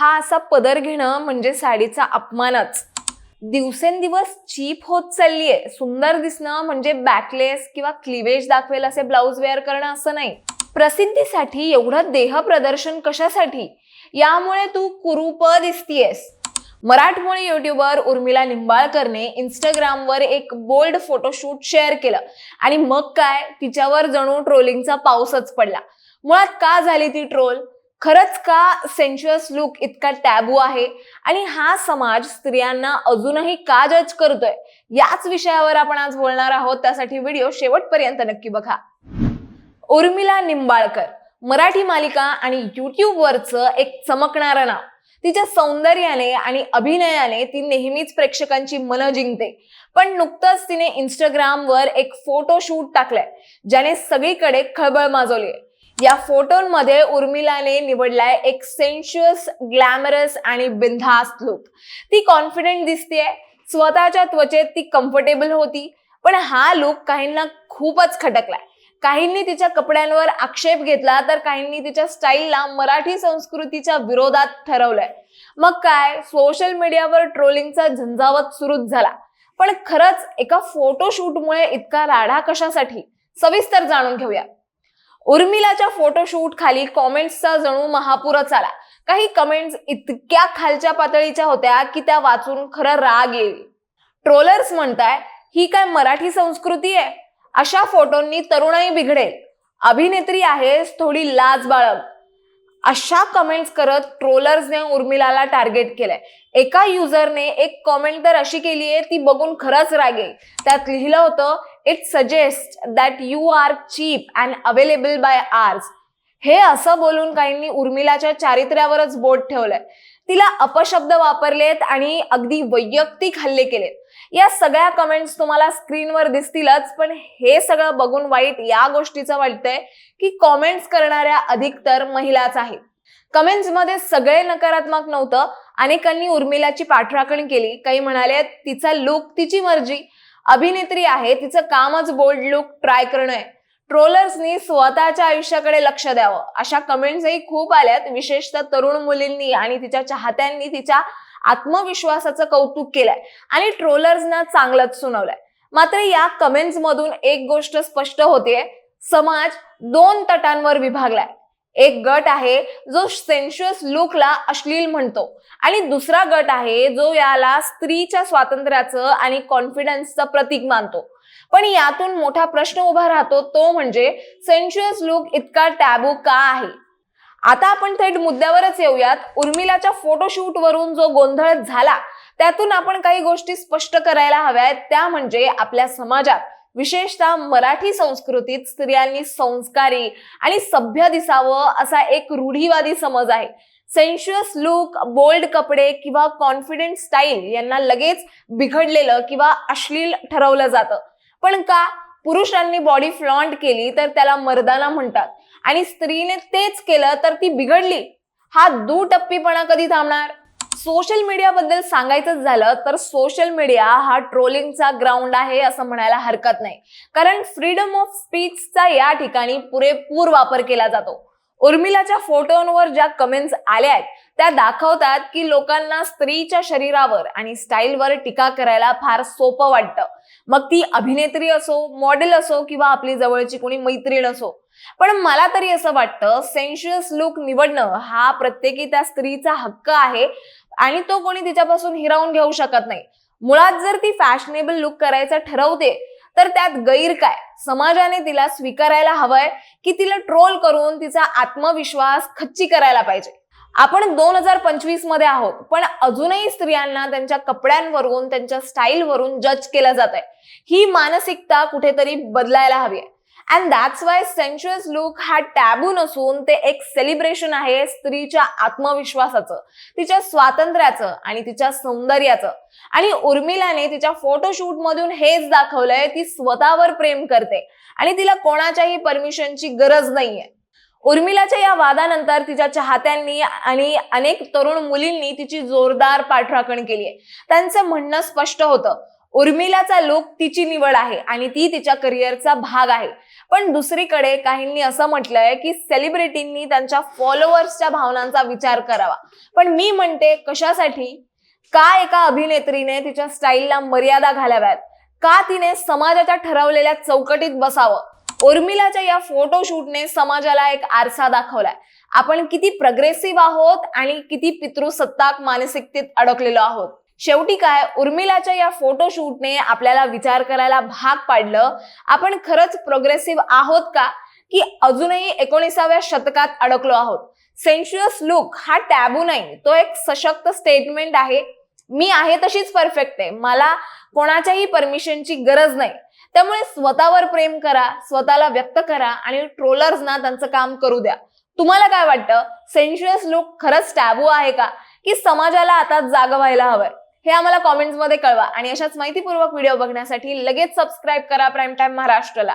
हा असा पदर घेणं म्हणजे साडीचा अपमानच. दिवसेंदिवस चीप होत चाललीये. सुंदर दिसणं म्हणजे बॅकलेस किंवा क्लिवेज दाखवेल असे ब्लाऊज वेअर करणं असं नाही. प्रसिद्धीसाठी एवढं देह प्रदर्शन कशासाठी? यामुळे तू कुरूप दिसतीयस. मराठमोळी युट्यूबर उर्मिला निंबाळकरने इंस्टाग्रामवर एक बोल्ड फोटोशूट शेअर केलं. आणि मग काय? तिच्यावर जणू ट्रोलिंगचा पाऊसच पडला. मुळात का झाली ती ट्रोल खरंच का सेन्शुअस लुक इतका टॅबू आहे? आणि हा समाज स्त्रियांना अजूनही का जज करतोय? याच विषयावर आपण आज बोलणार आहोत. त्यासाठी व्हिडिओ शेवटपर्यंत नक्की बघा. उर्मिला निंबाळकर मराठी मालिका आणि युट्यूबवरचं एक चमकणारं नाव. तिच्या सौंदर्याने आणि अभिनयाने ती नेहमीच प्रेक्षकांची मनं जिंकते. पण नुकतंच तिने इंस्टाग्रामवर एक फोटोशूट टाकलाय ज्याने सगळीकडे खळबळ माजवली या फोटोंमध्ये उर्मिलाने निवडलाय एक सेन्शुअस ग्लॅमरस आणि बिनधास्त लुक ती कॉन्फिडेंट दिसतेय. स्वतःच्या त्वचेत ती कम्फर्टेबल होती. पण हा लुक काहींना खूपच खटकलाय. काहींनी तिच्या कपड्यांवर आक्षेप घेतला तर काहींनी तिच्या स्टाईलला मराठी संस्कृतीच्या विरोधात ठरवलंय. मग काय? सोशल मीडियावर ट्रोलिंगचा झंझावत सुरूच झाला. पण खरंच एका फोटोशूटमुळे इतका राडा कशासाठी? सविस्तर जाणून घेऊया. उर्मिलाच्या फोटोशूट खाली कॉमेंट्सचा जणू महापूरच आला. काही कमेंट्स इतक्या खालच्या पातळीच्या होत्या की त्या वाचून खरं राग येईल. ट्रोलर्स म्हणताय ही काय मराठी संस्कृती आहे? अशा फोटोंनी तरुणाई बिघडेल. अभिनेत्री आहेस थोडी लाज बाळग. अशा कमेंट्स करत ट्रोलर्सने उर्मिलाला टार्गेट केलंय. एका युजरने एक कॉमेंट तर अशी केली आहे ती बघून खरंच रागेल त्यात लिहिलं होतं it suggest that you are cheap and available by arse हे असं बोलून काहींनी उर्मिलाच्या चारित्र्यावरच बोट ठेवलंय. तिला अपशब्द वापरलेत आणि अगदी वैयक्तिक हल्ले केलेत. या सगळ्या कमेंट्स तुम्हाला स्क्रीनवर दिसतीलच पण हे सगळं बघून वाईट या गोष्टीचं वाटतंय की कॉमेंट्स करणाऱ्या अधिकतर महिलाच आहेत. कमेंट्समध्ये सगळे नकारात्मक नव्हतं अनेकांनी उर्मिलाची पाठराखण केली. काही म्हणाले तिचा लुक तिची मर्जी. अभिनेत्री आहे तिचं कामच बोल्ड लुक ट्राय करणं आहे. ट्रोलर्सनी स्वतःच्या आयुष्याकडे लक्ष द्यावं. अशा कमेंट्सही खूप आल्यात. विशेषतः तरुण मुलींनी आणि तिच्या चाहत्यांनी तिच्या आत्मविश्वासाचं कौतुक केलंय. आणि ट्रोलर्सना चांगलंच सुनावलंय. मात्र या कमेंट्स मधून एक गोष्ट स्पष्ट होतीये. समाज दोन तटांवर विभागलाय. एक गट आहे जो सेन्शुअस लुकला अश्लील म्हणतो. आणि दुसरा गट आहे जो याला स्त्रीच्या स्वातंत्र्याचं आणि कॉन्फिडन्सचं प्रतीक मानतो. पण यातून मोठा प्रश्न उभा राहतो तो म्हणजे सेन्शुअस लुक इतका टॅबू का आहे? आता आपण थेट मुद्द्यावरच येऊयात. उर्मिलाच्या फोटोशूट वरून जो गोंधळ झाला त्यातून आपण काही गोष्टी स्पष्ट करायला हव्यात. त्या म्हणजे आपल्या समाजात. विशेषतः मराठी संस्कृतीत स्त्रियांनी संस्कारी आणि सभ्य दिसावं असा एक रूढीवादी समज आहे. सेन्शुअस लुक बोल्ड कपडे किंवा कॉन्फिडेंट स्टाईल यांना लगेच बिघडलेलं किंवा अश्लील ठरवलं जातं. पण का? पुरुषांनी बॉडी फ्लॉन्ट केली तर त्याला मर्दाना म्हणतात. आणि स्त्रीने तेच केलं तर ती बिघडली. हा दुटप्पीपणा कधी थांबणार? सोशल मीडिया बद्दल सांगायचं झालं तर सोशल मीडिया हा ट्रोलिंगचा ग्राउंड आहे असं म्हणायला हरकत नाही. कारण फ्रीडम ऑफ स्पीचचा या ठिकाणी पुरेपूर वापर केला जातो. उर्मिलाच्या फोटोंवर ज्या कमेंट्स आल्या आहेत त्या दाखवतात की लोकांना स्त्रीच्या शरीरावर आणि स्टाईलवर टीका करायला फार सोपं वाटतं. मग ती अभिनेत्री असो मॉडेल असो किंवा आपली जवळची कोणी मैत्रीण असो पण मला तरी असं वाटतं सेन्शुअस लुक निवडणं हा प्रत्येकी त्या स्त्रीचा हक्क आहे आणि तो कोणी तिच्यापासून हिरावून घेऊ शकत नाही. मुळात जर ती फॅशनेबल लुक करायचं ठरवते तर त्यात गैर काय? समाजाने तिला स्वीकारायला हवंय की तिला ट्रोल करून तिचा आत्मविश्वास खच्ची करायला पाहिजे? आपण दोन हजार पंचवीसमध्ये आहोत पण अजूनही स्त्रियांना त्यांच्या कपड्यांवरून त्यांच्या स्टाईलवरून जज केलं जात आहे ही मानसिकता कुठेतरी बदलायला हवी आहे. And that's why sensuous look हा टॅबू नसून ते एक सेलिब्रेशन आहे स्त्रीच्या आत्मविश्वासाचं तिच्या स्वातंत्र्याचं आणि तिच्या सौंदर्याचं. आणि उर्मिलाने तिच्या फोटोशूट मधून हेच दाखवलंय ती स्वतःवर प्रेम करते. आणि तिला कोणाच्याही परमिशनची गरज नाहीये. उर्मिलाच्या या वादानंतर तिच्या चाहत्यांनी आणि अनेक तरुण मुलींनी तिची जोरदार पाठराखण केली आहे त्यांचं म्हणणं स्पष्ट होतं. उर्मिलाचा लुक तिची निवड आहे आणि ती तिच्या करिअरचा भाग आहे. पण दुसरीकडे काहींनी असं म्हटलंय की सेलिब्रिटींनी त्यांच्या फॉलोअर्सच्या भावनांचा विचार करावा. पण मी म्हणते कशासाठी? का एका अभिनेत्रीने तिच्या स्टाईलला मर्यादा घालाव्यात? का तिने समाजाच्या ठरवलेल्या चौकटीत बसावं? उर्मिलाच्या या फोटोशूटने समाजाला एक आरसा दाखवलाय. आपण किती प्रोग्रेसिव्ह आहोत आणि किती पितृसत्ताक मानसिकतेत अडकलेलो आहोत. शेवटी काय उर्मिलाच्या या फोटोशूटने आपल्याला विचार करायला भाग पाडलं. आपण खरंच प्रोग्रेसिव्ह आहोत का? की अजूनही एकोणीसाव्या शतकात अडकलो आहोत? सेन्शुअस लुक हा टॅबू नाही तो एक सशक्त स्टेटमेंट आहे. मी आहे तशीच परफेक्ट आहे. मला कोणाच्याही परमिशनची गरज नाही. त्यामुळे स्वतःवर प्रेम करा स्वतःला व्यक्त करा आणि ट्रोलर्सना त्यांचं काम करू द्या. तुम्हाला काय वाटतं? सेन्शुअस लुक खरंच टॅबू आहे का? की समाजाला आता जाग व्हायला हवंय? हे आम्हाला कॉमेंट्समध्ये कळवा. आणि अशाच माहितीपूर्वक व्हिडिओ बघण्यासाठी लगेच सबस्क्राईब करा प्राईम टाइम महाराष्ट्राला.